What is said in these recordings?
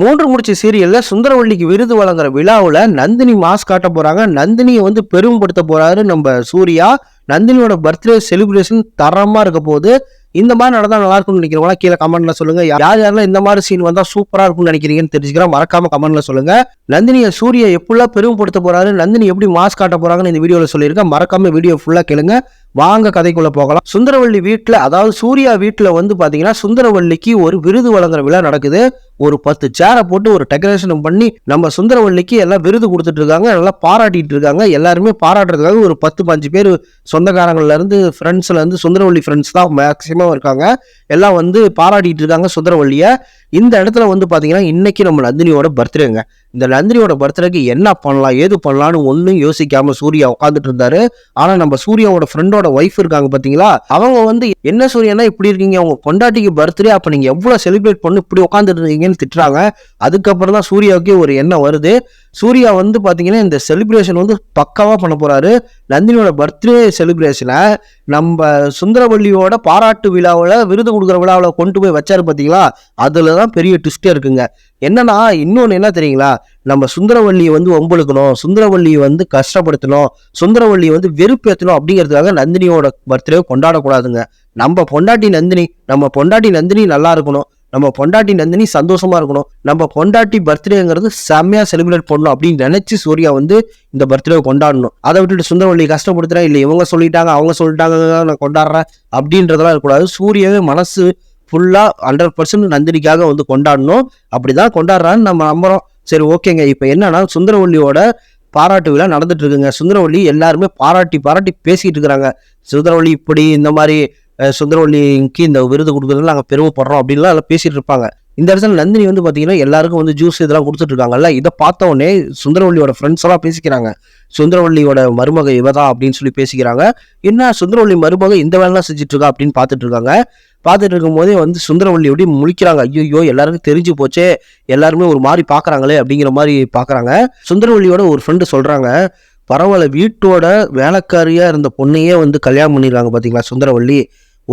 மூன்று முடிச்சு சீரியலில் சுந்தரவள்ளிக்கு விருது வழங்குற விழாவில் நந்தினி மாஸ் காட்ட போகிறாங்க நந்தினியை வந்து பெருமைப்படுத்த போகிறாரு நம்ம சூர்யா. நந்தினியோட பர்த்டே செலிப்ரேஷன் தரமாக இருக்க போது இந்த மாதிரி நடந்தால் நல்லா இருக்கும்னு நினைக்கிறவங்களா கீழே கமெண்ட்ல சொல்லுங்க. யார் யாரெல்லாம் இந்த மாதிரி சீன் வந்தால் சூப்பராக இருக்கும்னு நினைக்கிறீங்கன்னு தெரிஞ்சுக்கிறேன். மறக்காம கமெண்ட்ல சொல்லுங்க. நந்தினியை சூரிய எப்படிலாம் பெருமைப்படுத்த போறாரு? நந்தினி எப்படி மாஸ்க் காட்ட போறாங்கன்னு இந்த வீடியோவில் சொல்லியிருக்கேன். மறக்காம வீடியோ ஃபுல்லாக கேளுங்க. வாங்க கதைக்குள்ள போகலாம். சுந்தரவள்ளி வீட்டில் அதாவது சூர்யா வீட்டில் வந்து பார்த்தீங்கன்னா சுந்தரவள்ளிக்கு ஒரு விருது வழங்குற விழா நடக்குது. ஒரு பத்து சேரை போட்டு ஒரு டெக்கரேஷன் பண்ணி நம்ம சுந்தரவள்ளிக்கு எல்லாம் விருது கொடுத்துட்டு இருக்காங்க நல்லா பாராட்டிட்டு இருக்காங்க. எல்லாருமே பாராட்டுறதுக்காக ஒரு பத்து பஞ்சு பேர் சொந்தக்காரங்கள்லேருந்து இருந்து சுந்தரவள்ளி ஃப்ரெண்ட்ஸ் தான் மேக்ஸிமம் இருக்காங்க. எல்லாம் வந்து பாராட்டிட்டு இருக்காங்க சுந்தரவள்ளியை இந்த இடத்துல வந்து பார்த்தீங்கன்னா இன்னைக்கு நம்ம நந்தினியோட பர்த்டேங்க இந்த நந்தினியோட பர்த்டேக்கு என்ன பண்ணலாம் ஏது பண்ணலாம்னு ஒன்றும் யோசிக்காம சூர்யா உட்காந்துட்டு இருந்தாரு. ஆனால் நம்ம சூர்யாவோட ஃப்ரெண்டோட ஒய்ஃப் இருக்காங்க பார்த்தீங்களா அவங்க வந்து என்ன சூர்யானா இப்படி இருக்கீங்க. உங்க பொண்டாட்டிக்கு பர்த்டே அப்போ நீங்கள் எவ்வளோ செலிப்ரேட் பண்ணு இப்படி உட்காந்துட்டு இருக்கீங்கன்னு திட்டுறாங்க. அதுக்கப்புறம் தான் சூர்யாவுக்கே ஒரு எண்ணம் வருது. சூர்யா வந்து பார்த்தீங்கன்னா இந்த செலிப்ரேஷன் வந்து பக்காவாக பண்ண போகிறாரு நந்தினியோட பர்த்டே செலிப்ரேஷனை நம்ம சுந்தரவள்ளியோட பாராட்டு விழாவில் விருது கொடுக்குற விழாவில் கொண்டு போய் வச்சாரு பார்த்தீங்களா அதில் தான் பெரிய ட்விஸ்டே இருக்குங்க. என்னன்னா இன்னொன்று என்ன தெரியுங்களா? நம்ம சுந்தரவள்ளியை வந்து ஒம்பளுக்கணும் சுந்தரவள்ளியை வந்து கஷ்டப்படுத்தணும் சுந்தரவள்ளியை வந்து வெறுப்பேற்றணும் அப்படிங்கிறதுக்காக நந்தினியோட பர்த்டே கொண்டாடக்கூடாதுங்க. நம்ம பொண்டாட்டி நந்தினி நம்ம பொண்டாட்டி நந்தினி நல்லா இருக்கணும். நம்ம பொண்டாட்டி நந்தினி சந்தோஷமா இருக்கணும். நம்ம பொண்டாட்டி பர்த்டேங்கிறது செம்மையா செலிப்ரேட் பண்ணணும் அப்படின்னு நினைச்சு சூர்யா வந்து இந்த பர்த்டே கொண்டாடணும். அதை விட்டுட்டு சுந்தரவள்ளி கஷ்டப்படுத்துறேன் இல்லை இவங்க சொல்லிட்டாங்க அவங்க சொல்லிட்டாங்க நான் கொண்டாடுறேன் அப்படின்றதெல்லாம் இருக்கக்கூடாது. சூர்யாவே மனசு ஃபுல்லா ஹண்ட்ரட் பர்சன்ட் நந்தினிக்காக வந்து கொண்டாடணும். அப்படிதான் கொண்டாடுறான்னு நம்ம நம்புறோம். சரி ஓகேங்க. இப்போ என்னன்னா சுந்தரவள்ளியோட பாராட்டு விழா நடந்துட்டு இருக்குங்க. சுந்தரவள்ளி எல்லாருமே பாராட்டி பாராட்டி பேசிக்கிட்டு இருக்கிறாங்க. சுந்தரவள்ளி இப்படி இந்த மாதிரி சுந்தரவள்ளிக்கு இந்த விருது கொடுக்குறதுல நாங்கள் பெருமைப்படுறோம் அப்படின்லாம் எல்லாம் பேசிட்டு இருப்பாங்க. இந்த இடத்துல நந்தினி வந்து பார்த்தீங்கன்னா எல்லாருக்கும் வந்து ஜூஸ் இதெல்லாம் கொடுத்துட்டு இருக்காங்கல்ல இதை பார்த்தோன்னே சுந்தரவள்ளியோட ஃப்ரெண்ட்ஸ் எல்லாம் பேசிக்கிறாங்க. சுந்தரவள்ளியோட மருமக இவதான் அப்படின்னு சொல்லி பேசிக்கிறாங்க. என்ன சுந்தரவள்ளி மருமக இந்த வேலைலாம் செஞ்சுட்டு இருக்கா அப்படின்னு பார்த்துட்டு இருக்காங்க பார்த்துட்டு இருக்கும்போதே வந்து சுந்தரவள்ளி எப்படி முழிக்கிறாங்க. ஐயோ எல்லாருக்கும் தெரிஞ்சு போச்சே எல்லாருமே ஒரு மாதிரி பார்க்கறாங்களே அப்படிங்கிற மாதிரி பார்க்குறாங்க. சுந்தரவள்ளியோட ஒரு ஃப்ரெண்டு சொல்கிறாங்க பரவாயில்ல வீட்டோட வேலைக்காரியாக இருந்த பொண்ணையே வந்து கல்யாணம் பண்ணிடுறாங்க பார்த்தீங்களா சுந்தரவள்ளி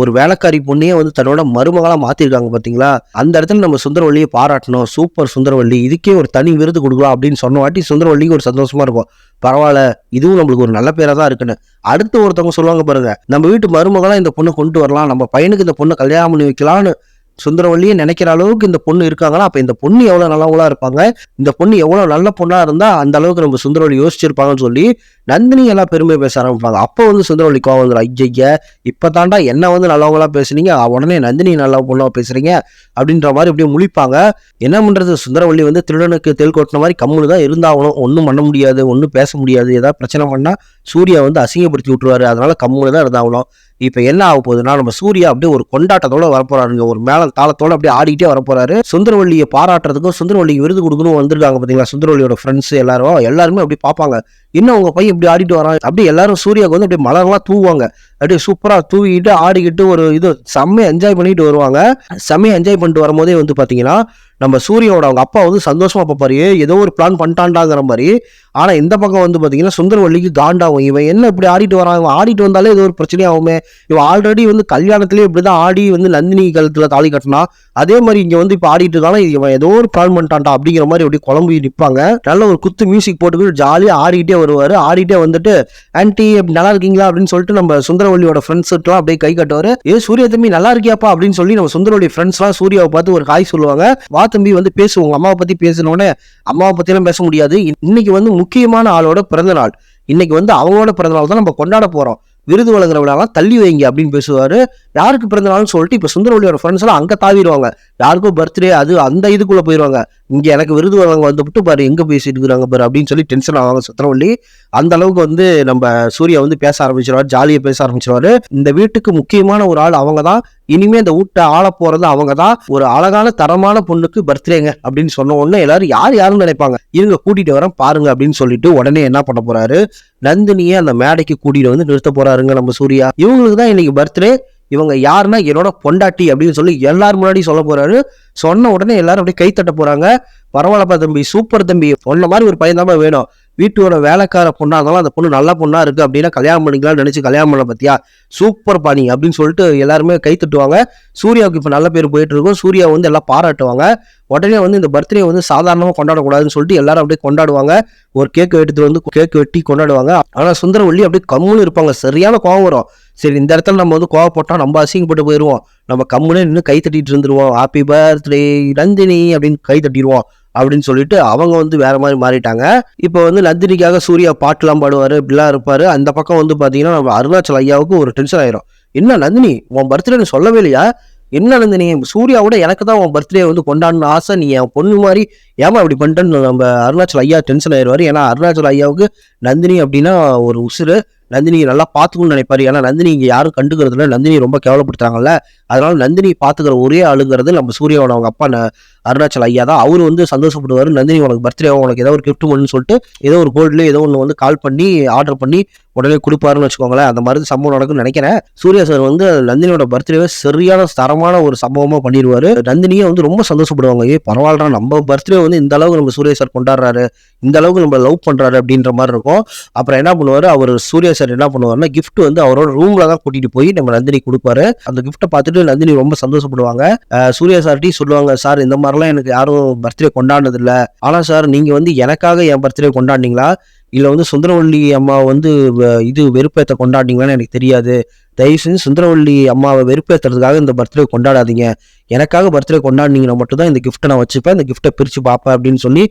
ஒரு வேலைக்காரி பொண்ணையே வந்து தன்னோட மருமகளாக மாற்றிருக்காங்க பார்த்தீங்களா அந்த இடத்துல நம்ம சுந்தரவள்ளியை பாராட்டணும். சூப்பர் சுந்தரவள்ளி இதுக்கே ஒரு தனி விருது கொடுக்கலாம் அப்படின்னு சொன்ன வாட்டி சுந்தரவள்ளிக்கு ஒரு சந்தோஷமா இருக்கும். பரவாயில்ல இதுவும் நம்மளுக்கு ஒரு நல்ல பேராக தான் இருக்குன்னு. அடுத்து ஒருத்தவங்க சொல்லுவாங்க பாருங்க நம்ம வீட்டு மருமகளாக இந்த பொண்ணை கொண்டு வரலாம். நம்ம பையனுக்கு இந்த பொண்ணை கல்யாணம் பண்ணி வைக்கலாம்னு சுந்தரவள்ளியை நினைக்கிற அளவுக்கு இந்த பொண்ணு இருக்காங்களா? அப்போ இந்த பொண்ணு எவ்வளோ நல்லவங்களா இருப்பாங்க? இந்த பொண்ணு எவ்வளோ நல்ல பொண்ணாக இருந்தால் அந்த அளவுக்கு நம்ம சுந்தரவள்ளி யோசிச்சிருப்பாங்கன்னு சொல்லி நந்தினி எல்லாம் பெருமை பேச ஆரம்பிப்பாங்க. அப்போ வந்து சுந்தரவள்ளி கோவம் வந்துடும் இப்போ தாண்டா என்ன வந்து நல்லவங்களா பேசுனீங்க? உடனே நந்தினி நல்ல பொண்ணாக பேசுறீங்க அப்படின்ற மாதிரி அப்படியே முழிப்பாங்க. என்ன பண்ணுறது சுந்தரவள்ளி வந்து திருடனுக்கு தெல் கொட்டின மாதிரி கம்முனு தான் இருந்தாகணும். ஒன்றும் பண்ண முடியாது ஒன்றும் பேச முடியாது. ஏதாவது பிரச்சனை பண்ணால் சூர்யா வந்து அசிங்கப்படுத்தி விட்டுருவாரு. அதனால கம்முனு தான் இருந்தாகணும். இப்போ என்ன ஆக போகுதுன்னா நம்ம சூர்யா அப்படியே ஒரு கொண்டாட்டத்தோட வரப்போறாருங்க. ஒரு மேல தாளத்தோட அப்படியே ஆடிக்கிட்டே வரப்போறாரு. சுந்தரவள்ளியை பாராட்டுறதுக்கும் சுந்தரவள்ளிக்கு விருது கொடுக்கணும் வந்திருக்காங்க பார்த்தீங்களா சுந்தரவள்ளியோட ஃப்ரெண்ட்ஸ் எல்லாரும். எல்லாருமே அப்படி பார்ப்பாங்க. இன்னும் உங்க பையன் இப்படி ஆடிட்டு வரான்? அப்படியே எல்லாரும் சூர்யாவுக்கு வந்து அப்படியே மலர்லாம் தூவாங்க அப்படியே சூப்பராக தூவிட்டு ஆடிக்கிட்டு ஒரு இது செம்மையை என்ஜாய் பண்ணிட்டு வருவாங்க. செம்மையை என்ஜாய் பண்ணிட்டு வரும்போதே வந்து பார்த்தீங்கன்னா நம்ம சூரியனோட அவங்க அப்பா வந்து சந்தோஷமாக பார்ப்பாரு. ஏதோ ஒரு பிளான் பண்ணிட்டான்டாங்கிற மாதிரி. ஆனால் இந்த பக்கம் வந்து பார்த்தீங்கன்னா சுந்தரவள்ளிக்கு காண்டாகும் இவன் என்ன இப்படி ஆடிட்டு வரான்? ஆடிட்டு வந்தாலே ஏதோ ஒரு பிரச்சனையாகுமே. இவன் ஆல்ரெடி வந்து கல்யாணத்துலேயே இப்படி தான் ஆடி வந்து நந்தினி கழுத்தில் தாலி கட்டினா அதே மாதிரி இங்கே வந்து இப்போ ஆடிட்டு இருந்தாலும் இவன் ஏதோ ஒரு பிளான் பண்ணிட்டான்டா அப்படிங்கிற மாதிரி அப்படியே குழம்பு நிற்பாங்க நல்ல ஒரு குத்து மியூசிக் போட்டுக்கிட்டு ஜாலியாக ஆடிக்கிட்டே வருவார். ஆடிட்டே வந்துட்டு ஆன்ட்டி நல்லா இருக்கீங்களா? அப்படின்னு சொல்லிட்டு நம்ம சுந்தர சுந்தரவள்ளியோட ஃப்ரெண்ட்ஸ் அப்படியே கை கட்டுவாரு. ஏ சூரிய தம்பி நல்லா இருக்கியாப்பா? அப்படின்னு சொல்லி நம்ம சுந்தரவள்ளி ஃப்ரெண்ட்ஸ் எல்லாம் சூர்யாவை பார்த்து ஒரு ஹாய் சொல்லுவாங்க. வா தம்பி வந்து பேசுவோம். அம்மாவை பத்தி பேசினோடனே அம்மாவை பத்தி எல்லாம் பேச முடியாது. இன்னைக்கு வந்து முக்கியமான ஆளோட பிறந்த நாள். இன்னைக்கு வந்து அவங்களோட பிறந்த நாள் தான் நம்ம கொண்டாட போறோம். விருது வழங்குற விழாலாம் தள்ளி வைங்க அப்படின்னு பேசுவாரு. யாருக்கு பிறந்த நாள்னு சொல்லிட்டு இப்ப சுந்தரவள்ளியோட ஃப்ரெண்ட்ஸ் எல்லாம் அங்க தாவிடுவாங்க. யாருக்கும் பர்த்டே அது அந்த இதுக்குள்ளே போயிடுவாங்க இங்கே எனக்கு விருது வழங்க வந்துவிட்டு பாரு எங்கே பேசிட்டு இருக்கிறாங்க பாரு அப்படின்னு சொல்லி டென்ஷன் ஆவாங்க சுந்தரவள்ளி அந்த அளவுக்கு வந்து நம்ம சூர்யா வந்து பேச ஆரம்பிச்சிருவார் ஜாலியாக பேச ஆரம்பிச்சிருவாரு. இந்த வீட்டுக்கு முக்கியமான ஒரு ஆள் அவங்க தான் இனிமே இந்த வீட்டை ஆள போறது அவங்க தான் ஒரு அழகான தரமான பொண்ணுக்கு பர்த்டேங்க அப்படின்னு சொன்ன உடனே எல்லாரும் யார் யாருன்னு நினைப்பாங்க. இவங்க கூட்டிட்டு வரேன் பாருங்க அப்படின்னு சொல்லிட்டு உடனே என்ன பண்ண போறாரு? நந்தினியை அந்த மேடைக்கு கூட்டிட்டு வந்து நிறுத்த போறாருங்க நம்ம சூர்யா. இவங்களுக்கு தான் இன்னைக்கு பர்த்டே இவங்க யாருன்னா என்னோட பொண்டாட்டி அப்படின்னு சொல்லி எல்லாரும் முன்னாடி சொல்ல போறாரு. சொன்ன உடனே எல்லாரும் அப்படியே கைத்தட்ட போறாங்க. பரவாயில்லப்பா தம்பி சூப்பர் தம்பி. சொன்ன மாதிரி ஒரு பையன் தான் வேணும். வீட்டோட வேலைக்கார பொண்ணாக இருந்தாலும் அந்த பொண்ணு நல்ல பொண்ணாக இருக்குது அப்படின்னா கல்யாணம் பண்ணிக்கலாம்னு நினச்சி கல்யாணம் பண்ண பார்த்தியா சூப்பர் பாணி அப்படின்னு சொல்லிட்டு எல்லாருமே கை தட்டுவாங்க. சூர்யாவுக்கு இப்போ நல்ல பேர் போயிட்டு இருக்கும். சூர்யா வந்து எல்லாம் பாராட்டுவாங்க. உடனே வந்து இந்த பர்த்டே வந்து சாதாரணமாக கொண்டாடக்கூடாதுன்னு சொல்லிட்டு எல்லாரும் அப்படியே கொண்டாடுவாங்க. ஒரு கேக் எடுத்துட்டு வந்து கேக் வெட்டி கொண்டாடுவாங்க. ஆனால் சுந்தரவள்ளி அப்படியே கம்முன்னு இருப்பாங்க. சரியான கோவம் வரும். சரி இந்த இடத்துல நம்ம வந்து கோவப்பட்டோம் நம்ம அசிங்கப்பட்டு போயிடுவோம் நம்ம கம்முன்னு நின்று கை தட்டிட்டு இருந்துருவோம். ஹாப்பி பர்த்டே நந்தினி அப்படின்னு கை தட்டிடுவோம் அப்படின்னு சொல்லிட்டு அவங்க வந்து வேற மாதிரி மாறிட்டாங்க. இப்போ வந்து நந்தினிக்காக சூர்யா பாட்டுலாம் பாடுவாரு இப்படிலாம் இருப்பாரு. அந்த பக்கம் வந்து பாத்தீங்கன்னா நம்ம அருணாச்சல் ஐயாவுக்கு ஒரு டென்ஷன் ஆயிரும். என்ன நந்தினி உன் பர்த்டே சொல்லவே இல்லையா? என்ன நந்தினி சூர்யாவோட எனக்கு தான் உன் பர்த்டே வந்து கொண்டாடணும் ஆசை. நீ என் பொண்ணு மாதிரி ஏமா அப்படி பண்ணிட்டேன்னு நம்ம அருணாச்சல் ஐயா டென்ஷன் ஆயிடுவார் ஏன்னா அருணாச்சல் ஐயாவுக்கு நந்தினி அப்படின்னா ஒரு உசுறு. நந்தினி நல்லா பார்த்துக்கணும்னு நினைப்பாரு. ஏன்னா நந்தினி இங்கே யாரும் கண்டுக்கிறது நந்தினி ரொம்ப கேவலப்படுத்துறாங்கல்ல. அதனால நந்தினி பார்த்துக்கிற ஒரே ஆளுங்கிறது நம்ம சூர்யாவோட அவங்க அப்பா அருணாச்சல் ஐயா தான். அவர் வந்து சந்தோஷப்படுவார். நந்தினி உனக்கு பர்த்டே உனக்கு ஏதோ ஒரு கிஃப்ட் பண்ணுன்னு சொல்லிட்டு ஏதோ ஒரு கோல்ட்ல ஏதோ ஒன்று வந்து கால் பண்ணி ஆர்டர் பண்ணி உடனே கொடுப்பாருன்னு வச்சுக்கோங்களேன். அந்த மாதிரி சம்பவம் நடக்கும்னு நினைக்கிறேன். சூர்யா சார் வந்து நந்தினியோட பர்த்டேவை சரியான தரமான ஒரு சம்பவமாக பண்ணிடுவார். நந்தினியே வந்து ரொம்ப சந்தோஷப்படுவாங்க. ஏ பரவாயில்லடா நம்ம பர்த்டே வந்து இந்த அளவுக்கு நம்ம சூர்யா சார் கொண்டாடுறாரு. இந்த அளவுக்கு நம்ம லவ் பண்ணுறாரு அப்படின்ற மாதிரி இருக்கும். அப்புறம் என்ன பண்ணுவார்? அவர் சூர்யா சார் என்ன பண்ணுவாருன்னா கிஃப்ட் வந்து அவரோட ரூமில் தான் கூட்டிகிட்டு போய் நம்ம நந்தினி கொடுப்பாரு. அந்த கிஃப்ட்டை பார்த்துட்டு நந்தினி ரொம்ப சந்தோஷப்படுவாங்க. சூர்யா சார்ட்டி சொல்லுவாங்க சார் இந்த மாதிரி மாதிரிலாம் எனக்கு யாரும் பர்த்டே கொண்டாடினது ஆனால் சார் நீங்கள் வந்து எனக்காக என் பர்த்டே கொண்டாடினீங்களா? இல்லை வந்து சுந்தரவள்ளி அம்மா வந்து இது வெறுப்பேற்ற கொண்டாடினீங்களான்னு எனக்கு தெரியாது. தயவு செஞ்சு சுந்தரவள்ளி அம்மாவை வெறுப்பேற்றுறதுக்காக இந்த பர்த்டே கொண்டாடாதீங்க. எனக்காக பர்த்டே கொண்டாடினீங்கன்னா மட்டும் தான் இந்த கிஃப்ட்டை நான் வச்சுப்பேன். இந்த கிஃப்ட்டை பிரித்து பார்ப்பேன் அப்படின்னு சொல்லி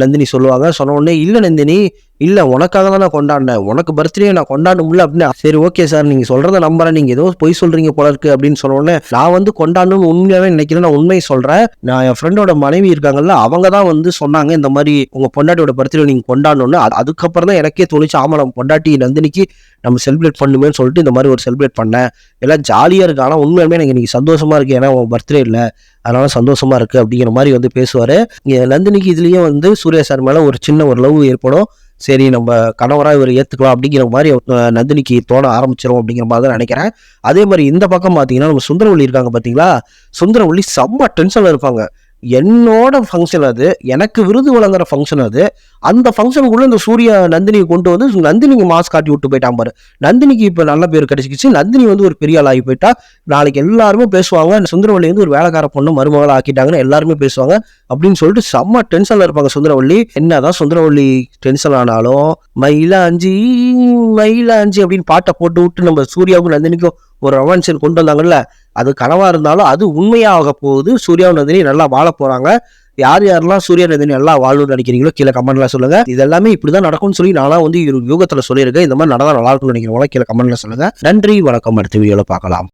நந்தினி சொல்லுவாங்க. சொன்ன உடனே இல்லை நந்தினி இல்லை உனக்காக தான் நான் கொண்டாடினேன். உனக்கு பர்த்டே நான் கொண்டாடணும்ல அப்படின்னு சரி ஓகே சார் நீங்கள் சொல்கிறத நம்புறேன். நீங்கள் ஏதோ பொய் சொல்கிறீங்க போல இருக்கு அப்படின்னு சொன்ன உடனே நான் வந்து கொண்டாடணும்னு உண்மையாகவே நினைக்கிறேன். நான் உண்மையை சொல்கிறேன் நான் என் ஃப்ரெண்டோட மனைவி இருக்காங்கல்ல அவங்க தான் வந்து சொன்னாங்க இந்த மாதிரி உங்கள் பொண்டாட்டியோட பர்த்டே நீங்கள் கொண்டாடணும்னு. அதுக்கப்புறம் தான் எனக்கே தோணுச்சு ஆமாம் நம்ம பொண்டாட்டி நந்தினிக்கு நம்ம செலிப்ரேட் பண்ணுமேன்னு சொல்லிட்டு இந்த மாதிரி ஒரு செலிப்ரேட் பண்ணேன். எல்லாம் ஜாலியாக இருக்கு. ஆனால் உண்மையுமே எனக்கு இன்னைக்கு சந்தோஷமாக இருக்கு. ஏன்னா உன் பர்த்டே இல்லை. அதனால சந்தோஷமா இருக்கு அப்படிங்கிற மாதிரி வந்து பேசுவார். நந்தினிக்கு இதுலேயும் வந்து சூர்யா சார் மேலே ஒரு சின்ன ஒரு லவ் ஏற்படும். சரி நம்ம கணவராக இவர் ஏற்றுக்கலாம் அப்படிங்கிற மாதிரி நந்தினிக்கு தோண ஆரம்பிச்சிடும் அப்படிங்கிற மாதிரி தான் நினைக்கிறேன். அதே மாதிரி இந்த பக்கம் பார்த்தீங்கன்னா நம்ம சுந்தரவள்ளி இருக்காங்க பார்த்தீங்களா சுந்தரவள்ளி செம்ம டென்ஷனில் இருப்பாங்க. என்னோட ஃபங்க்ஷன் அது எனக்கு விருது வழங்குற ஃபங்க்ஷன் அது அந்த ஃபங்க்ஷனுக்குள்ள இந்த சூரிய நந்தினியை கொண்டு வந்து நந்தினிக்கு மாஸ் காட்டி விட்டு போயிட்டான் பாரு. நந்தினிக்கு இப்போ நல்ல பேர் கிடைச்சிக்கிச்சு. நந்தினி வந்து ஒரு பெரிய ஆள் ஆகி போயிட்டா. நாளைக்கு எல்லாருமே பேசுவாங்க. சுந்தரவள்ளி வந்து ஒரு வேலைக்கார பொண்ணு மருமகளை ஆக்கிட்டாங்கன்னு எல்லாருமே பேசுவாங்க. அப்படின்னு சொல்லிட்டு செம்ம டென்ஷனில் இருப்பாங்க சுந்தரவள்ளி என்னதான் சுந்தரவள்ளி டென்ஷன் ஆனாலும் மயிலாஞ்சி மயிலாஞ்சி அப்படின்னு பாட்டை போட்டு விட்டு நம்ம சூர்யாவுக்கும் நந்தினிக்கும் ஒரு ரொமான்சன் கொண்டு வந்தாங்கல்ல அது கனவா இருந்தாலும் அது உண்மையாக போகுது. சூர்யா நந்தினி நல்லா வாழ போறாங்க. யார் யாரெல்லாம் சூர்யா நந்தினி நல்லா வாழணும்னு நினைக்கிறீங்களோ கீழே கமெண்ட்ல சொல்லுங்க. இது எல்லாமே இப்படிதான் நடக்கும்னு சொல்லி நானா வந்து யூகத்துல சொல்லியிருக்கேன். இந்த மாதிரி நடந்தா நல்லா இருக்கும்னு நினைக்கிறவங்களா கீழே கமெண்ட்ல சொல்லுங்க. நன்றி வணக்கம். அடுத்த வீடியோல பார்க்கலாம்.